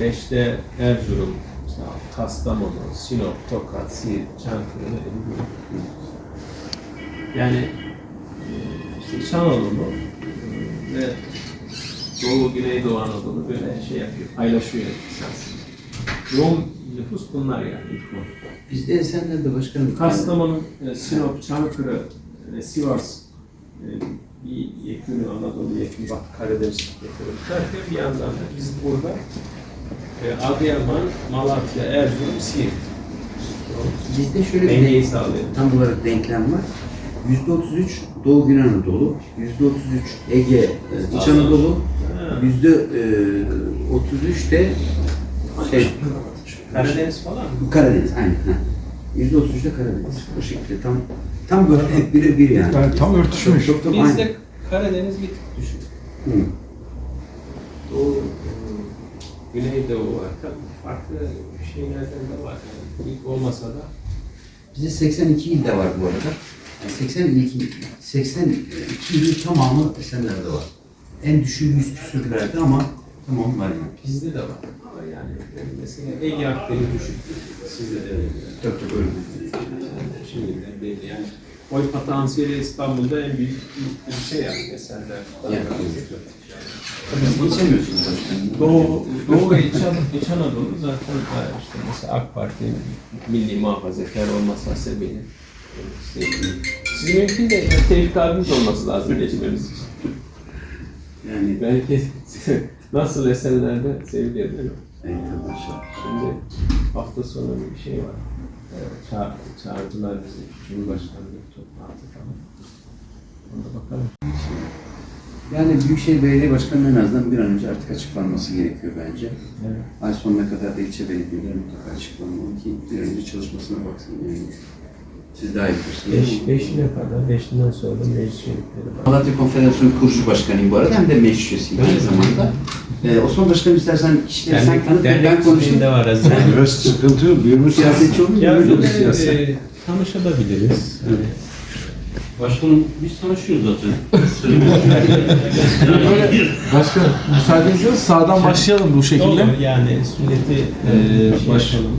Beşte Erzurum, işte Kastamonu, Sinop, Tokat, Siirt, Çankırı grup. Yani e, işte İç Anadolu e, ve Doğu, Güneydoğu Anadolu böyle şey yapıyor, paylaşıyor esasında. Yoğun nüfus bunlar yani ilk o. Bizde Esenler'de başkanım. Kastamonu, e, Sinop, Çankırı ve Sivas e, bir yekünü Anadolu yekünü, bak Karadeniz yekünü tutarken bir yandan da biz burada Adıyaman, Malatya, Erzurum, Siirt Bizde şöyle bir dengeyi tam olarak denklem var. Yüzde 33 Doğu Güney Anadolu, yüzde 33 Ege, e, İç Anadolu, Ha, yüzde e, 33 de şey, Karadeniz falan mı? Karadeniz, aynen. ha. Yüzde 33 de Karadeniz. O şekilde tam tam böyle birebir yani. Yani tam örtüşmüş. Çok. Bizde Karadeniz bir tık düşük. Hı. Doğu, e, Güneydoğu var. Tabii farklı şeylerden de var. Yani ilk olmasa da Bizde 82 ilde var bu arada. Yani 82, 82 ilin tamamı Esenler'de var. En düşük yüz küsürlerde ama tamam var yani. bizde de var. Ama yani mesela Ege Akdeniz düşük. Sizde de öyle. Tabii tabii öyle. Şimdiden belli yani. Oy potansiyeli İstanbul'da en büyük ilçe yani eserler. Yani. Tabii geçemiyorsunuz başkanım. Doğu, Doğu ve İç, İç Anadolu zaten işte mesela AK Parti milli muhafazakar olması hasebiyle. Işte, siz mümkün de Tevfik abimiz olması lazım geçmemiz için. Yani Belki nasıl eserlerde seviliyor değil mi? evet. Şimdi hafta sonu bir şey var. Ee, Ça çağırdılar bizi. Cumhurbaşkanlığı toplantı falan. Ona bakalım. Yani Büyükşehir Belediye Başkanı'nın en azından bir an önce artık açıklanması gerekiyor bence. Evet. Ay sonuna kadar da ilçe belediyeleri mutlaka açıklanmalı ki bir an önce çalışmasına baksın. Yani siz daha iyi bilirsiniz. Beş, beşine kadar, beşinden sonra da meclis üyelikleri var. Malatya Konfederasyonu kurucu başkanıyım bu arada hem de meclis üyesiyim aynı zamanda. Ee, Osman Başkanım istersen kişileri sen tanıt ve ben konuşayım. var Aziz abi. Biraz sıkıntı yok. Büyümüş Siyasetçi olunca Ya böyle bir olur de siyaset. e, tanışabiliriz. Hani Başkanım biz tanışıyoruz zaten. Başka müsaadenizle sağdan başlayalım bu şekilde. Olur yani sünneti e, baş- yapalım.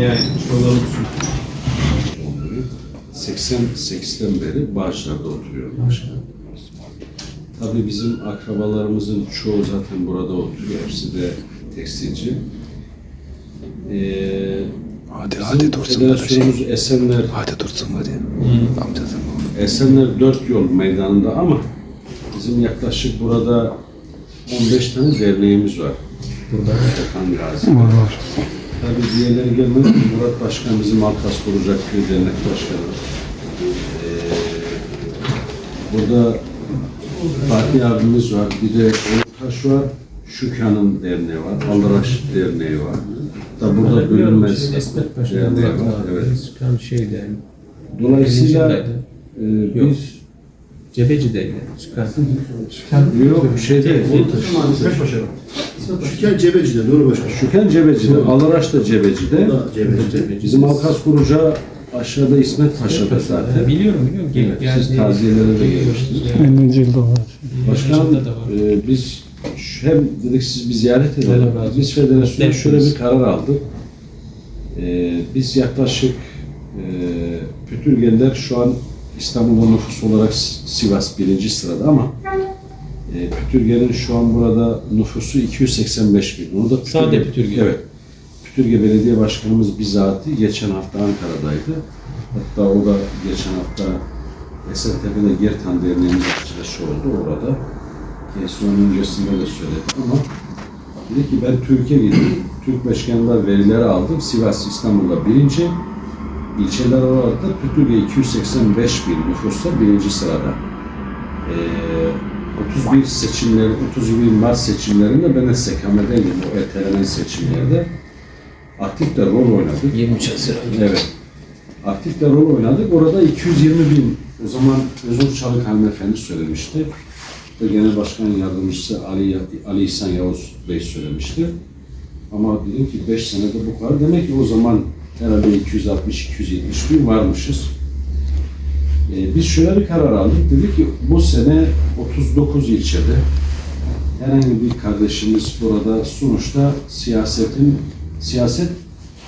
Yani olalım. 88'den beri Bağcılar'da oturuyorum başkanım. Tabii bizim akrabalarımızın çoğu zaten burada oturuyor. Hepsi de tekstilci. Ee, Hadi bizim hadi dursun federasyonumuz Esenler, Hadi dursun hadi. Amcası. Esenler dört yol meydanında ama bizim yaklaşık burada 15 tane derneğimiz var. Burada Erkan Gazi. Var var. Tabii diğerleri gelmedi. Murat Başkan bizim Alkas kuracak bir dernek başkanı. Ee, burada Fatih abimiz var. Bir de Ortaş var. Şükran'ın derneği var. Aldıraş derneği var. Da burada bölünmez Bizim İsmet Paşa'da derneği var. Evet. Çıkan şeydi yani. Dolayısıyla e, Yok. biz Cebeci'deydi. Çıkan. yok şey değil. Şüken Cebeci'de doğru başkan. Şükran Cebeci'de, Aldıraş da Cebeci'de. O da Cebeci'de. Bizim Alkas kurucu aşağıda İsmet Paşa'da zaten. Biliyorum biliyorum. Gelip Evet, geldi. siz taziyelere de gelmiştiniz. Evet. 50. yılda var. Başkanım Başında da var. e, biz şu- hem dedik siz bir ziyaret edelim. Allah razı olsun. Biz federasyona Mutlu şöyle bir karar aldık. E, biz yaklaşık e, Pütürgenler şu an İstanbul'da nüfus olarak S- Sivas birinci sırada ama e, Pütürgen'in şu an burada nüfusu 285 bin. Onu da Sade Pütürgen. Evet. Pütürge Belediye Başkanımız bizatihi geçen hafta Ankara'daydı. Hatta o da geçen hafta Esentepe'de Gertan Derneği'nin açılışı oldu orada. Onun öncesinde de söyledi ama dedi ki ben Türkiye gittim. Türk başkanlar verileri aldım. Sivas İstanbul'da birinci. İlçeler olarak da Pütürge 285 bin nüfusta birinci sırada. Ee, 31 seçimleri, 31 Mart seçimlerinde ben de SKM'deydim o ertelenen seçimlerde. Aktif de rol oynadık. 23 Haziran. Evet. Aktif de rol oynadık. Orada 220 bin, o zaman Özür Çalık hanımefendi söylemişti. Ve Genel Başkan Yardımcısı Ali, Ali İhsan Yavuz Bey söylemişti. Ama dedim ki 5 senede bu kadar. Demek ki o zaman herhalde 260-270 bin varmışız. Ee, biz şöyle bir karar aldık. Dedik ki bu sene 39 ilçede herhangi bir kardeşimiz burada sonuçta siyasetin siyaset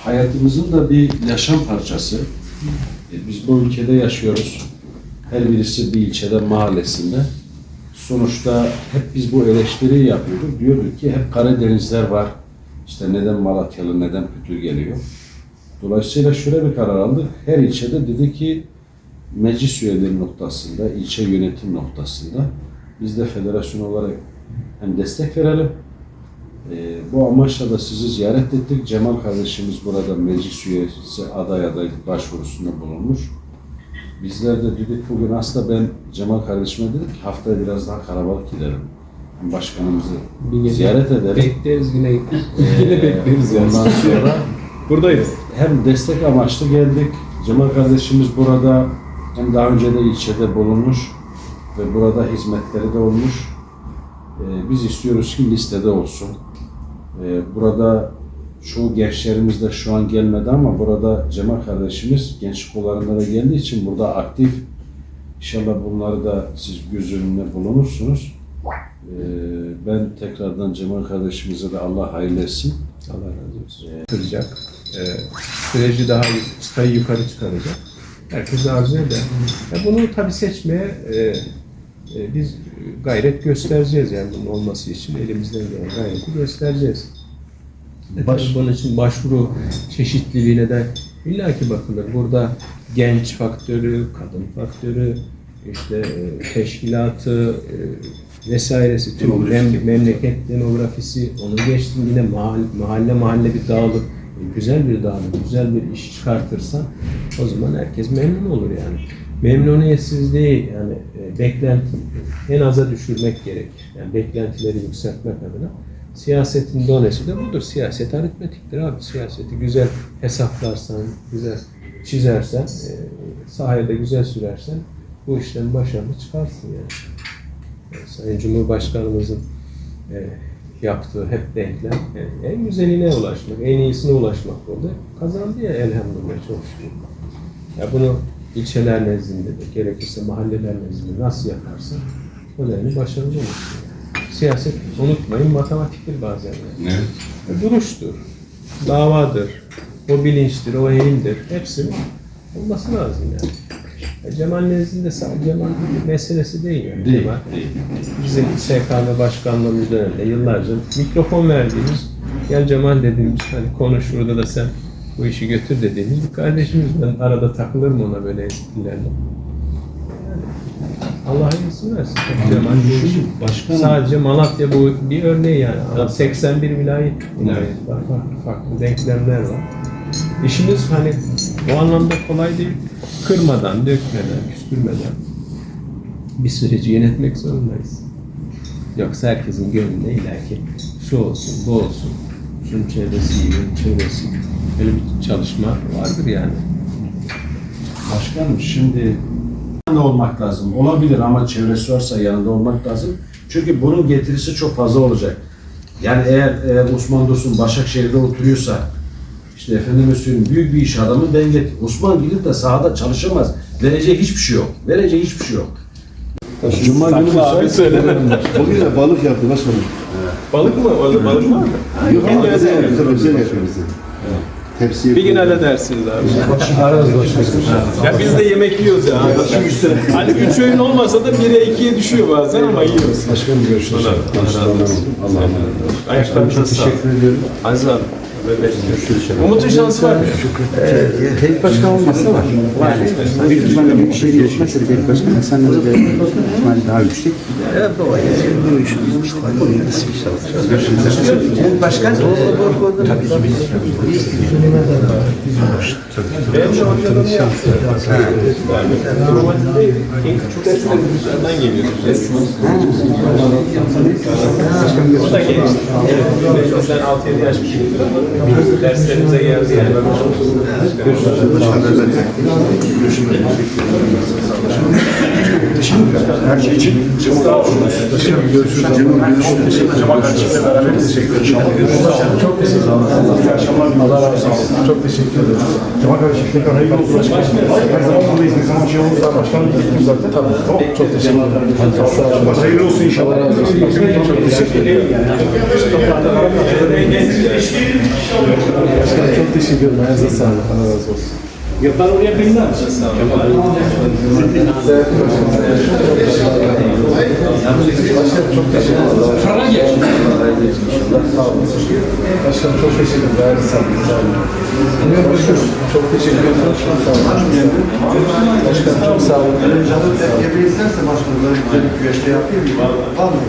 hayatımızın da bir yaşam parçası. E, Biz bu ülkede yaşıyoruz. Her birisi bir ilçede, mahallesinde. Sonuçta hep biz bu eleştiriyi yapıyorduk. Diyorduk ki hep Karadenizler var. İşte neden Malatyalı, neden Pütür geliyor. Dolayısıyla şöyle bir karar aldık. Her ilçede dedi ki meclis üyeleri noktasında, ilçe yönetim noktasında biz de federasyon olarak hem destek verelim. Ee, bu amaçla da sizi ziyaret ettik. Cemal kardeşimiz burada meclis üyesi aday adaylık başvurusunda bulunmuş. Bizler de dedik bugün aslında ben Cemal kardeşime dedim ki haftaya biraz daha kalabalık gidelim. Başkanımızı Bir ziyaret edelim. Bekleriz yine. Ee, Yine bekleriz yani. Ondan sonra Buradayız. hem destek amaçlı geldik. Cemal kardeşimiz burada hem daha önce de ilçede bulunmuş ve burada hizmetleri de olmuş. Ee, biz istiyoruz ki listede olsun. Ee, burada çoğu gençlerimiz de şu an gelmedi ama burada Cemal kardeşimiz gençlik kollarında da geldiği için burada aktif. İnşallah bunları da siz göz önünde bulunursunuz. Ee, ben tekrardan Cemal kardeşimize de Allah hayırlı etsin. Allah razı olsun. Kıracak. Ee, süreci daha çıtayı yukarı çıkaracak. Herkes arzu eder. Ya bunu tabii seçmeye e, biz gayret göstereceğiz yani bunun olması için elimizden gelen gayreti göstereceğiz. Tabii bunun için başvuru çeşitliliğine de illaki bakılır. Burada genç faktörü, kadın faktörü, işte e, teşkilatı e, vesairesi, tüm mem- memleket demografisi, onu geçtim yine mahalle mahalle, mahalle bir dağılıp güzel bir dağılıp, güzel bir iş çıkartırsan o zaman herkes memnun olur yani. Memnuniyetsizliği yani e, beklenti en aza düşürmek gerek. Yani beklentileri yükseltmek adına. Siyasetin donesi de budur. Siyaset aritmetiktir abi. Siyaseti güzel hesaplarsan, güzel çizersen, e, sahaya da güzel sürersen bu işten başarılı çıkarsın yani. E, Sayın Cumhurbaşkanımızın e, yaptığı hep denklem e, en güzeline ulaşmak, en iyisine ulaşmak oldu. Kazandı ya elhamdülillah çok şükür. Ya bunu ilçeler nezdinde de gerekirse mahalleler nezdinde nasıl yaparsan o denli başarılı. Yani. Siyaset unutmayın matematiktir bazen. Yani. Evet. E, duruştur, davadır, o bilinçtir, o eğimdir. Hepsi olması lazım yani. E, Cemal nezdinde sadece Cemal meselesi değil yani. Değil, Cemal, değil. bizim SKM başkanlığımız döneminde yıllarca mikrofon verdiğimiz, gel Cemal dediğimiz, hani konuş burada da sen bu işi götür dediğimiz bir kardeşimiz. Ben arada takılır mı ona böyle esprilerle? Yani, Allah iyisini versin. Cemal Başkanım. Sadece Malatya bu bir örneği yani. Ama 81 vilayet, vilayet var. Farklı farklı denklemler var. İşimiz hani o anlamda kolay değil. Kırmadan, dökmeden, küstürmeden bir süreci yönetmek zorundayız. Yoksa herkesin gönlünde illaki şu olsun, bu olsun, şunun çevresi iyi, bunun çevresi iyi. Böyle bir çalışma vardır yani. Başkanım şimdi yanında olmak lazım. Olabilir ama çevresi varsa yanında olmak lazım. Çünkü bunun getirisi çok fazla olacak. Yani eğer, eğer Osman Dursun Başakşehir'de oturuyorsa işte efendime söyleyeyim büyük bir iş adamı ben get Osman gidip de sahada çalışamaz. Vereceği hiçbir şey yok. Vereceği hiçbir şey yok. Cuma günü müsait. Bugün de balık yaptı başkanım. Balık mı? Balık, balık var mı? Yok ama bize yapıyor. Bize yapıyor bize. Tepsi Bir gün halledersiniz abi. Ararız başkanım. Ya biz de yemek yiyoruz ya. Hani üç öğün olmasa da 1'e 2'ye düşüyor bazen ama yiyoruz. Başkanım görüşürüz. Allah razı olsun. Allah'a emanet. Ayaklarınıza sağlık. Teşekkür ediyorum. Aziz abi. Umut'un şansı var mı? Tek başkan olmazsa var. Yani büyük ihtimalle bir şey geçmezse de tek başkan insanları da ihtimali daha yüksek. Bu başkan tabii ki biz Benim de hocalarım yaptı. Normalde en küçük dersler dışarıdan geliyor. O da genç. Evet. Bizden 6-7 yaş büyüktür ama Derslerimize geldi yani. Her şey için görüşürüz. Kardeşimle beraber teşekkür ederim. Çok teşekkür ederim. Allah razı olsun. Çok teşekkür ederim. Cemal kardeşim tekrar hayırlı olsun. Her zaman buradayız. Ne zaman şey olursa başkanım gittim zaten. Tabii. Çok teşekkür ederim. Hayırlı olsun inşallah. Allah razı olsun. Çok teşekkür ederim. Başkanım çok teşekkür ederim. Ayağınıza sağlık. Allah razı olsun. Başkanım çok teşekkür ederim. Ayağınıza sağlık. Sağ olun. Bugün görüşürüz. Çok teşekkür ederim. Sağ olun. Başkanım çok sağ olun. Yapayım isterse başkanım güzel bir güveçte yapayım. Var mı?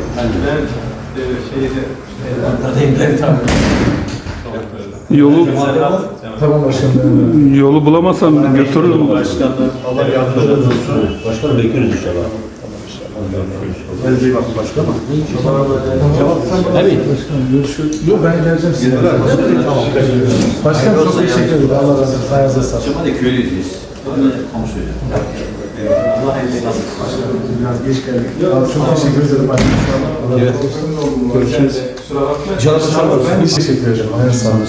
Yolu Tamam başkanım. yolu bulamazsam götürürüm. Allah yardımcınız olsun. Başkanım bekliyoruz inşallah. Kendinize iyi bakın başkanım. Başkanım görüşürüz. Yok ben geleceğim size. Başkanım çok teşekkür ederim. Allah razı olsun. Ayağınıza sağlık. De köylüyüz. Kamu söylüyor. Biraz geç geldik. Çok teşekkür ederim. Allah razı olsun. Görüşürüz. İnşallah başkanım. Ben teşekkür ederim. Ayağınıza sağlık.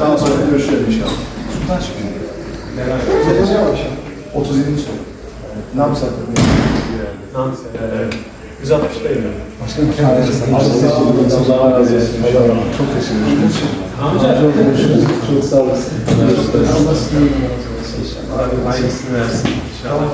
Daha sonra görüşelim inşallah. Sultan çıkıyor. 37. soru. Ne yapsak? Evet. 160'dayım ben. Başkanım kendinize. Allah razı olsun. Olsun. Çok teşekkür ederim. Amca. Çok sağ olasın. Allah sizden razı olsun. Aynısını versin. İnşallah.